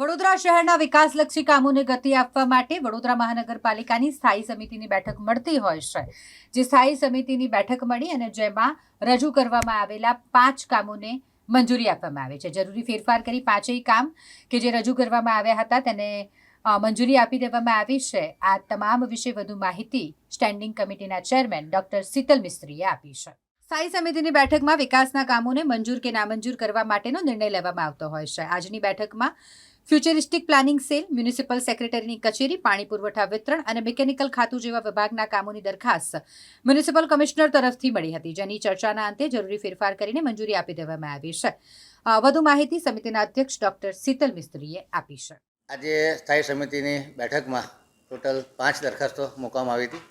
વડોદરા શહેરના વિકાસલક્ષી કામોને ગતિ આપવા માટે વડોદરા મહાનગરપાલિકાની સ્થાયી સમિતિની બેઠક મળતી હોય છે. જે સ્થાયી સમિતિની બેઠક મળી અને જેમાં રજૂ કરવામાં આવેલા પાંચ કામોને મંજૂરી આપવામાં આવે છે. જરૂરી ફેરફાર કરી પાંચેય કામ કે જે રજૂ કરવામાં આવ્યા હતા તેને મંજૂરી આપી દેવામાં આવી છે. આ તમામ વિશે વધુ માહિતી સ્ટેન્ડિંગ કમિટીના ચેરમેન ડોક્ટર શીતલ મિસ્ત્રીએ આપી છે. સ્થાયી સમિતિની બેઠકમાં વિકાસના કામોને મંજૂર કે નામંજૂર કરવા માટેનો નિર્ણય લેવામાં આવતો હોય છે. આજની બેઠકમાં ફ્યુચરિસ્ટિક પ્લાનિંગ સેલ, મ્યુનિસિપલ સેક્રેટરીની કચેરી, પાણી પુરવઠા વિતરણ અને મિકેનિકલ ખાતું જેવા વિભાગના કામોની દરખાસ્ત મ્યુનિસિપલ કમિશનર તરફથી મળી હતી, જેની ચર્ચાના અંતે જરૂરી ફેરફાર કરીને મંજૂરી આપી દેવામાં આવી છે. વધુ માહિતી સમિતિના અધ્યક્ષ ડોક્ટર શીતલ મિસ્ત્રીએ આપી છે. આજે સ્થાયી સમિતિની બેઠકમાં ટોટલ પાંચ દરખાસ્તો મૂકવામાં આવી હતી.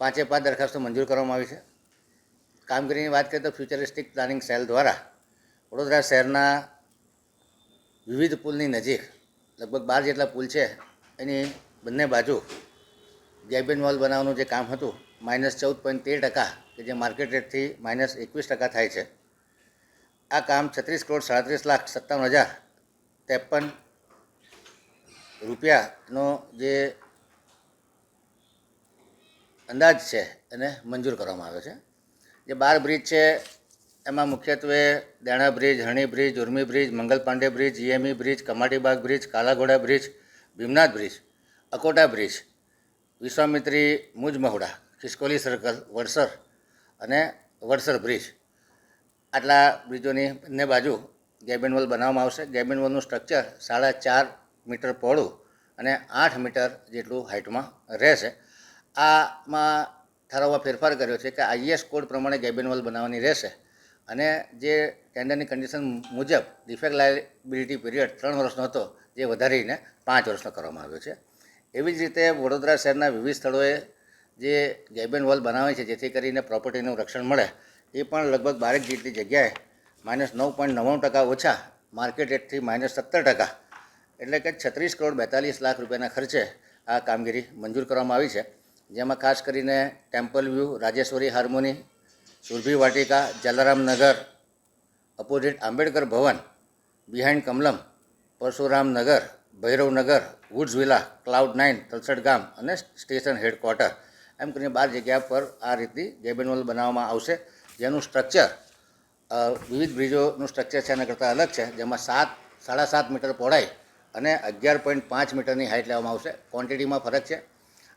પાંચે પાંચ દરખાસ્તો મંજૂર કરવામાં આવી છે. કામગીરીની વાત કરીએ તો ફ્યુચરિસ્ટિક પ્લાનિંગ સેલ દ્વારા વડોદરા શહેરના વિવિધ પુલની નજીક, લગભગ બાર જેટલા પુલ છે, એની બંને બાજુ ગેબિન વોલ બનાવવાનું જે કામ હતું માઇનસ ચૌદ પોઈન્ટ તેર ટકા, કે જે માર્કેટ રેટથી માઇનસ એકવીસ ટકા થાય છે. આ કામ છત્રીસ કરોડ સાડત્રીસ લાખ સત્તાવન હજાર ત્રેપન રૂપિયાનો જે અંદાજ છે એને મંજૂર કરવામાં આવ્યો છે. જે બાર બ્રિજ છે, એમાં મુખ્યત્વે Dena bridge Harni bridge, Urmi bridge, Mangal Pandey bridge GME bridge Kamatibaug bridge, Kalaghoda bridge, Bhimnath bridge, Akota bridge, Vishwamitri Mujmahuda, ખિસકોલી circle, Vadsar અને વડસર બ્રિજ. આટલા બ્રિજોની બંને બાજુ ગેબિન વોલ બનાવવામાં આવશે. ગેબિન વોલનું સ્ટ્રક્ચર સાડા ચાર મીટર પહોળું અને આઠ મીટર જેટલું હાઇટમાં રહેશે. આમાં ઠરાવમાં ફેરફાર કર્યો છે કે આઈએસ કોડ પ્રમાણે ગેબિન વોલ બનાવવાની રહેશે. અને જે ટેન્ડરની કન્ડિશન મુજબ ડિફેક્ટ લાયબિલિટી પીરિયડ ત્રણ વર્ષનો હતો, જે વધારીને પાંચ વર્ષનો કરવામાં આવ્યો છે. એવી જ રીતે વડોદરા શહેરના વિવિધ સ્થળોએ જે ગેબિન વોલ બનાવે છે, જેથી કરીને પ્રોપર્ટીનું રક્ષણ મળે, એ પણ લગભગ બારેક જેટલી જગ્યાએ માઇનસ નવ પોઈન્ટ નવ્વાણું ટકા ઓછા માર્કેટ રેટથી માઇનસ સત્તર ટકા, એટલે કે છત્રીસ કરોડ બેતાલીસ લાખ રૂપિયાના ખર્ચે આ કામગીરી મંજૂર કરવામાં આવી છે. જેમાં ખાસ કરીને temple view, Rajeshwari harmony, Surabhi Vatika, Jalaram Nagar, opposite Ambedkar Bhavan, behind Kamalam, Parshuram Nagar Bhairavnagar woods villa, cloud nine, Talsad ગામ અને સ્ટેશન હેડક્વાર્ટર. એમ કરીને બાર જગ્યા પર આ રીતની ગેબેનવોલ બનાવવામાં આવશે, જેનું સ્ટ્રક્ચર વિવિધ બ્રિજોનું સ્ટ્રક્ચર છે એના કરતાં અલગ છે, જેમાં સાત, સાડા સાત મીટર પહોળાઈ અને અગિયાર પોઈન્ટ પાંચ મીટરની હાઇટ લેવામાં આવશે. ક્વોન્ટિટીમાં ફરક છે.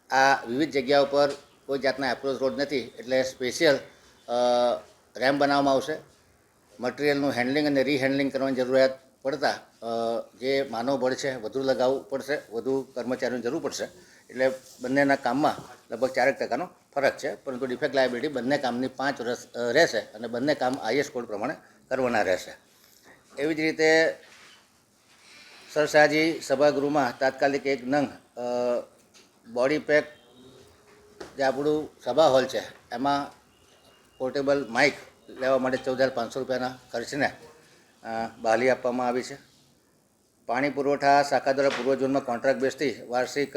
આ વિવિધ જગ્યા ઉપર કોઈ જાતના એપ્રોચ રોડ નથી, એટલે સ્પેશિયલ રેમ્પ બનાવવામાં આવશે. મટિરિયલનું હેન્ડલિંગ અને રીહેન્ડલિંગ કરવાની જરૂરિયાત પડતા જે માનવ બળ છે, વધુ લગાવવું પડશે, વધુ કર્મચારીઓની જરૂર પડશે. એટલે બંનેના કામમાં લગભગ ચારેક ટકાનો ફરક છે, પરંતુ ડિફેક્ટ લાયબિલિટી બંને કામની પાંચ વર્ષ રહેશે અને બંને કામ આઈએસ કોડ પ્રમાણે કરવાના રહેશે. એવી જ રીતે સરસાજી સભાગૃહમાં તાત્કાલિક એક નંગ બોડી પેક જે આપણું સભા હોલ છે, એમાં પોર્ટેબલ માઇક લેવા માટે ચૌદ હજાર પાંચસો રૂપિયાના ખર્ચને બહાલી આપવામાં આવી છે. પાણી પુરવઠા શાખા દ્વારા પૂર્વ ઝોનમાં કોન્ટ્રાક્ટ બેસતી વાર્ષિક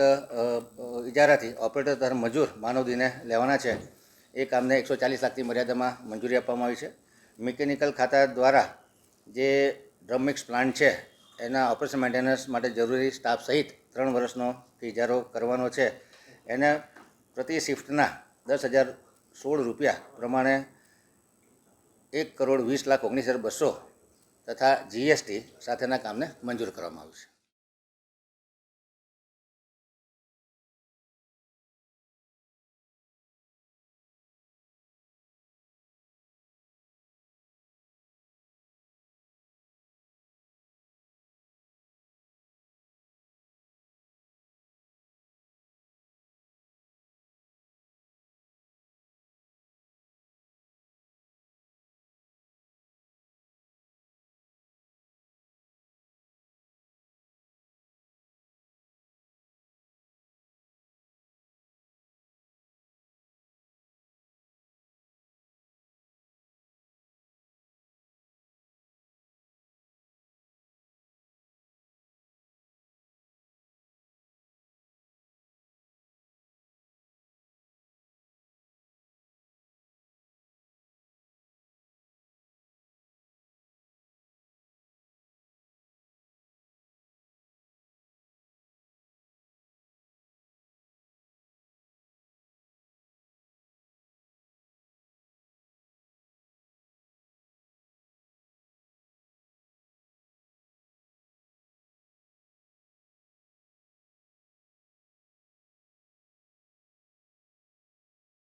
ઇજારાથી ઓપરેટર તથા મજૂર માનવદીને લેવાના છે. એ કામને એકસો ચાલીસ લાખની મર્યાદામાં મંજૂરી આપવામાં આવી છે. મિકેનિકલ ખાતા દ્વારા જે ડ્રમ મિક્સ પ્લાન્ટ છે, એના ઓપરેશન મેન્ટેનન્સ માટે જરૂરી સ્ટાફ સહિત ત્રણ વર્ષનો ઇજારો કરવાનો છે. એને પ્રતિ શિફ્ટના દસ હજાર સોળ રૂપિયા પ્રમાણે એક કરોડ વીસ લાખ ઓગણીસ હજાર બસો તથા જીએસટી સાથેના કામને મંજૂર કરવામાં આવ્યું છે.